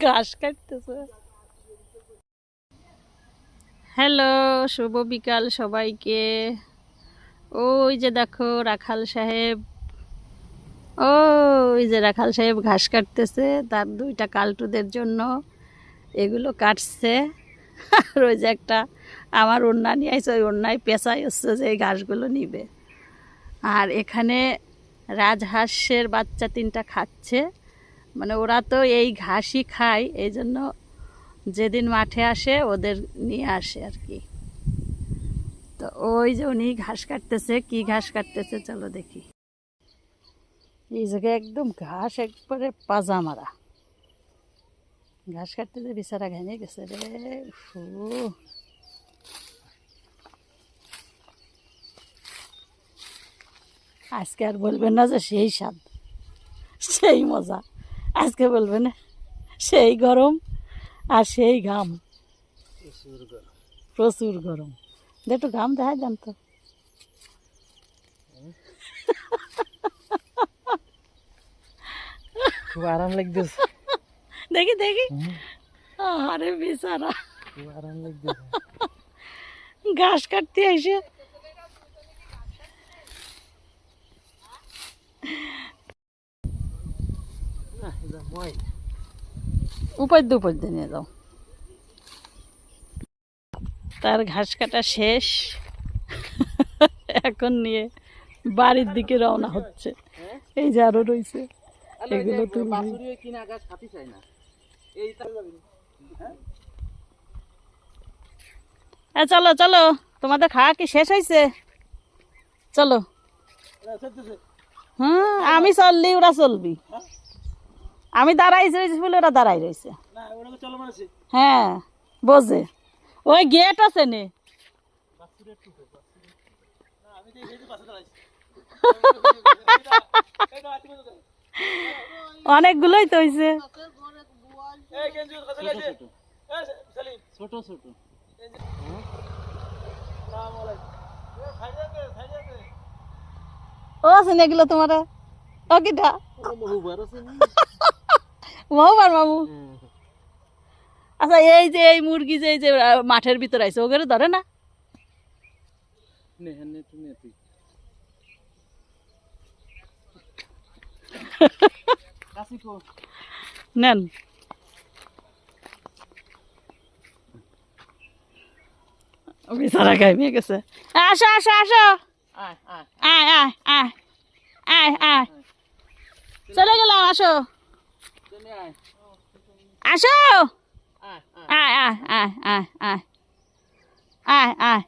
ঘাস কাটতেছে। হ্যালো, শুভ বিকাল সবাইকে। ওই যে দেখো রাখাল সাহেব। ওই যে রাখাল সাহেব ঘাস কাটতেছে, তার দুইটা কালটুদের জন্য এগুলো কাটছে। আর ওই যে একটা আমার ওড়না নিয়ে আসছে ওই ওড়নায় পেঁচাই হচ্ছে যে এই ঘাসগুলো নিবে। আর এখানে রাজহাঁসের বাচ্চা তিনটা খাচ্ছে। মানে ওরা তো এই ঘাসই খায় এই জন্য যেদিন মাঠে আসে ওদের নিয়ে আসে আর কি। তো ওই যে উনি ঘাস কাটতেছে, কি ঘাস কাটতেছে চলো দেখি। এই জায়গায় একদম ঘাস একবারে পাজা মারা। ঘাস কাটতে যে বিছারা ঘেমে গেছে রে ফু আজকে আর বলবেন না যে সেই স্বাদ, সেই মজা। আজকে বলবেন সেই গরম আর সেই ঘাম। প্রচুর গরম। দে একটু ঘাম দেখা যান তো। খুব আরাম লাগতেছে। দেখি দেখি। আরে বেচারা। খুব আরাম লাগতেছে। ঘাস কাটতে এসে উপায় দু দিয়ে নিয়ে যাও। তার ঘাস কাটা শেষ। এখন নিয়ে বাড়ির দিকে রওনা হচ্ছে। এই যে আরও রয়েছে। এগুলো যাবি হ্যাঁ চলো চলো। তোমাদের খাওয়া কি শেষ হয়েছে? চলো। হুম আমি চললি ওরা চলবি। আমি দাঁড়াই রয়েছি বলে ওরা দাঁড়াই রয়েছে। না ওরা চলো মানছে হ্যাঁ বোঝে। ওই গেট আছে নে। অনেকগুলোই তো হয়েছে ছোট ছোট। ও আছে না এগুলো তোমার। ও কিটা? আছে পার মামু আচ্ছা এই যে এই মুরগি যে এই যে মাঠের ভিতরে আছে ওগুলো ধরে না? নেন। বিছানা গাইমে গেছে। আসো আসো আসো। আয়। আয় আয় আয় আয় আয়। আয়। চলে গেলাম আসো। আসো। আয় আয়। আয় আয় আয় আয় আয়